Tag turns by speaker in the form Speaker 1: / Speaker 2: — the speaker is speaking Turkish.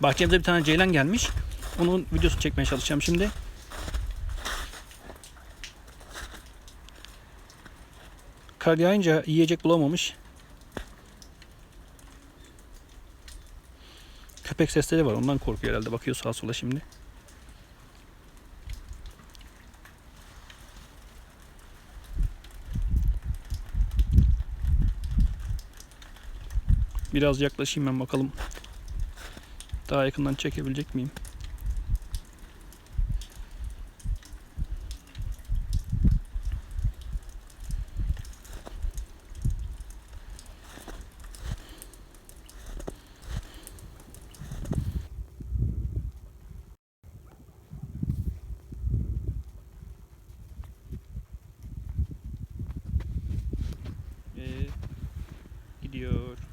Speaker 1: Bahçemize bir tane ceylan gelmiş. Onun videosunu çekmeye çalışacağım şimdi. Kar yağınca yiyecek bulamamış. Köpek sesleri var. Ondan korkuyor herhalde. Bakıyor sağa sola şimdi. Biraz yaklaşayım ben bakalım. Daha yakından çekebilecek miyim? Gidiyor.